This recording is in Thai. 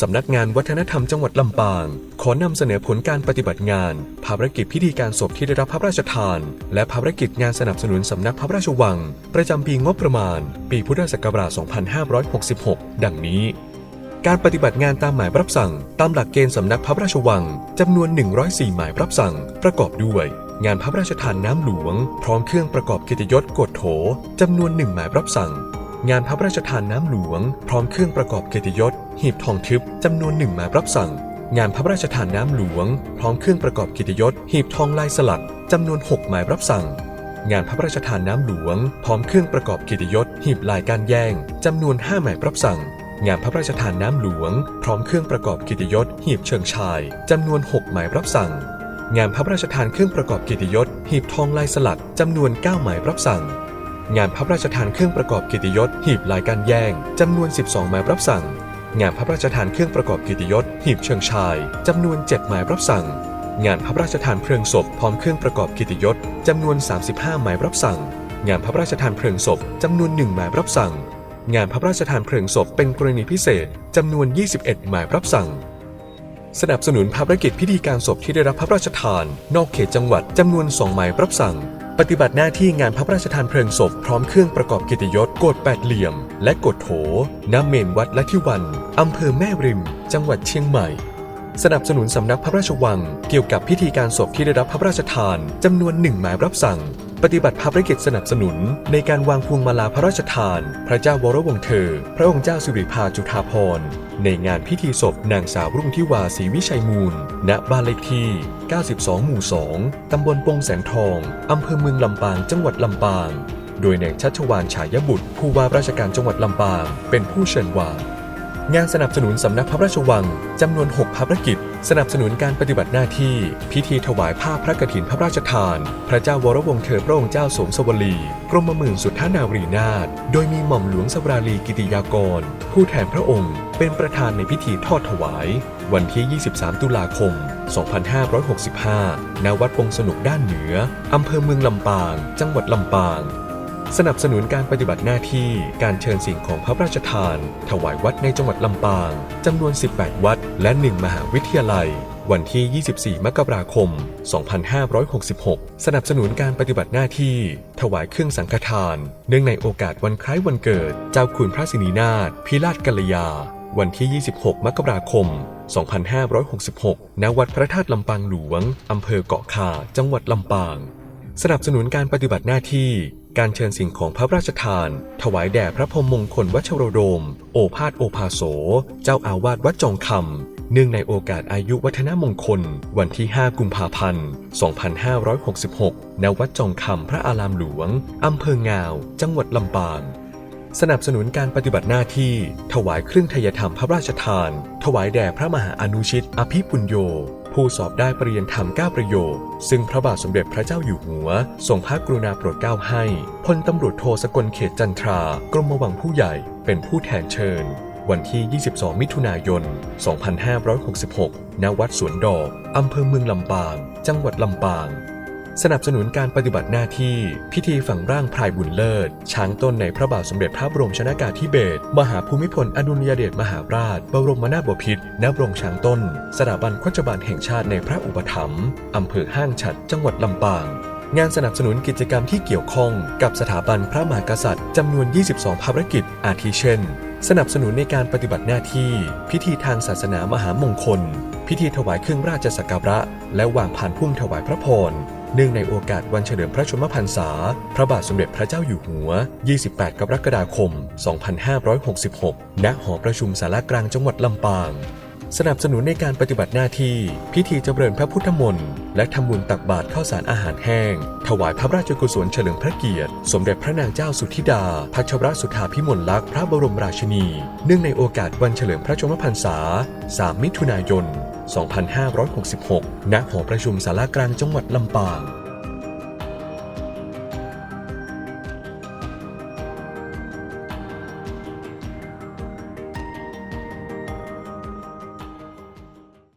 สำนักงานวัฒนธรรมจังหวัดลำปาง ขอนำเสนอผลการปฏิบัติงาน ภารกิจพิธีการศพที่ได้รับพระราชทาน และภารกิจงานสนับสนุนสำนักพระราชวัง ประจำปีงบประมาณ ปีพุทธศักราช 2566 ดังนี้ การปฏิบัติงานตามหมายรับสั่ง ตามหลักเกณฑ์สำนักพระราชวังจำนวน 104 หมายรับสั่ง ประกอบด้วย งานพระราชทานน้ำหลวง พร้อมเครื่องประกอบกียรติยศกดโถจำนวนหนึ่งหมายรับสั่ง งานพระราชทานน้ำหลวง พร้อมเครื่องประกอบเกียรติยศ หีบทองทึบจำนวนหนึ่งหมายรับสั่ง งานพระราชทานน้ำหลวง พร้อมเครื่องประกอบเกียรติยศ หีบทองลายสลักจำนวน 6 หมายรับสั่ง งานพระราชทานน้ำหลวง พร้อมเครื่องประกอบเกียรติยศ หีบลายการแย่งจำนวน 5 หมายรับสั่ง งานพระราชทานน้ำหลวง พร้อมเครื่องประกอบเกียรติยศ หีบเชิงชายจำนวน 6 หมายรับสั่ง งานพระราชทานเครื่องประกอบเกียรติยศ หีบทองลายสลักจำนวน 9 หมายรับสั่ง งานพระราชทานเครื่องประกอบกียรติยศ หีบลายการแย่งจำนวน 12 หมายรับสั่ง งานพระราชทานเครื่องประกอบกียรติยศ หีบเชิงชายจำนวน 7 หมายรับสั่ง งานพระราชทานเพลิงศพพร้อมเครื่องประกอบกียรติยศจำนวน 35 หมายรับสั่ง งานพระราชทานเพลิงศพจำนวน 1 หมายรับสั่ง งานพระราชทานเพลิงศพเป็นกรณีพิเศษจำนวน 21 หมายรับสั่งสนับสนุนภารกิจพิธีการศพที่ได้รับพระราชทาน นอกเขตจังหวัดจำนวน 2 หมายรับสั่ง ปฏิบัติหน้าที่งานพระราชทานเพลิงศพพร้อมเครื่องประกอบกิติยศกดแปดเหลี่ยม และกดโถน้ำเมนวัดละทิวัน อำเภอแม่ริม จังหวัดเชียงใหม่ สนับสนุนสำนักพระราชวัง เกี่ยวกับพิธีการศพที่ได้รับพระราชทานจำนวนหนึ่งหมายรับสั่ง ปฏิบัติภารกิจสนับสนุน ในการวางพวงมาลาพระราชทาน พระเจ้าวรวงศ์เธอ พระองค์เจ้าสิริภาจุฑาภรณ์ในงานพิธีศพนางสาวรุ่งทิวาศรีวิชัยมูล ณ บ้านเลขที่ 92 หมู่ 2 ตำบลปงแสนทอง อำเภอเมืองลำปาง จังหวัดลำปาง โดยนายชัชวานฉายบุตร ผู้ว่าราชการจังหวัดลำปาง เป็นผู้เชิญวาง งานสนับสนุนสำนักพระราชวัง จำนวน 6 ภารกิจ สนับสนุนการปฏิบัติหน้าที่ พิธีถวายผ้าพระกฐินพระราชทาน พระเจ้าวรวงศ์เธอพระองค์เจ้าสมสวลี กรมหมื่นสุทธานารีนาถโดยมีหม่อมหลวงสวราลีกิติยากร ผู้แทนพระองค์ เป็นประธานในพิธีทอดถวาย วันที่ 23 ตุลาคม 2565 ณ วัดปงสนุกด้านเหนืออำเภอเมืองลำปาง จังหวัดลำปาง สนับสนุนการปฏิบัติหน้าที่การเชิญสิ่งของพระราชทาน ถวายวัดในจังหวัดลำปางจำนวน 18 วัด และ 1 มหาวิทยาลัย วันที่ 24 มกราคม 2566 สนับสนุนการปฏิบัติหน้าที่ ถวายเครื่องสังฆทาน เนื่องในโอกาสวันคล้ายวันเกิด เจ้าคุณพระสินีนาถพิราชกัลยา วันที่ 26 มกราคม 2566 ณ วัดพระธาตุลำปางหลวง อำเภอเกาะคา จังหวัดลำปาง สนับสนุนการปฏิบัติหน้าที่ การเชิญสิ่งของพระราชทาน ถวายแด่พระพรมมงคลวัชโรโดม โอภาสโอภาโส เจ้าอาวาสวัดจองคำ เนื่องในโอกาสอายุวัฒนมงคล วันที่ 5 กุมภาพันธ์ 2566 ณ วัดจองคำพระอารามหลวง อำเภองาว จังหวัดลำปางสนับสนุนการปฏิบัติหน้าที่ ถวายเครื่องทยธรรมพระราชทาน ถวายแด่พระมหาอนุชิต อภิปุญโย ผู้สอบได้ปริญญาธรรม 9 ประโยค ซึ่งพระบาทสมเด็จพระเจ้าอยู่หัวทรงพระกรุณาโปรดเกล้าให้พลตำรวจโทสกลเขตจันทรากรมวังผู้ใหญ่เป็นผู้แทนเชิญ วันที่ 22 มิถุนายน 2566 ณ วัดสวนดอก อำเภอเมืองลำปาง จังหวัดลำปาง สนับสนุนการปฏิบัติหน้าที่ พิธีฝังร่างพลายบุญเลิศ ช้างต้นในพระบาทสมเด็จพระบรมชนากาธิเบศรมหาภูมิพลอดุลยเดชมหาราช บรมนาถบพิตรณโรงช้างต้น สถาบันโฆษบาลแห่งชาติในพระอุปถัมภ์อำเภอห้างฉัดจังหวัดลำปาง งานสนับสนุนกิจกรรมที่เกี่ยวข้องกับสถาบันพระมหากษัตริย์จำนวน 22 ภารกิจ อาทิเช่น สนับสนุนในการปฏิบัติหน้าที่ พิธีทางศาสนามหามงคล พิธีถวายเครื่องราชสักการะ และวางผ่านพุ่มถวายพระพร เนื่องในโอกาสวันเฉลิมพระชนมพรรษา พระบาทสมเด็จพระเจ้าอยู่หัว 28 กรกฎาคม 2566 ณ หอประชุมสารกลางจังหวัดลำปาง สนับสนุนในการปฏิบัติหน้าที่ พิธีเจริญพระพุทธมนต์และทำบุญตักบาตรข้าวสารอาหารแห้ง ถวายพระราชกุศลเฉลิมพระเกียรติ สมเด็จพระนางเจ้าสุธิดา พัชรสุธาพิมลลักษณ์พระบรมราชินี เนื่องในโอกาสวันเฉลิมพระชนมพรรษา 3 มิถุนายน 2566 ณ หอประชุมสารากลางจังหวัดลำปาง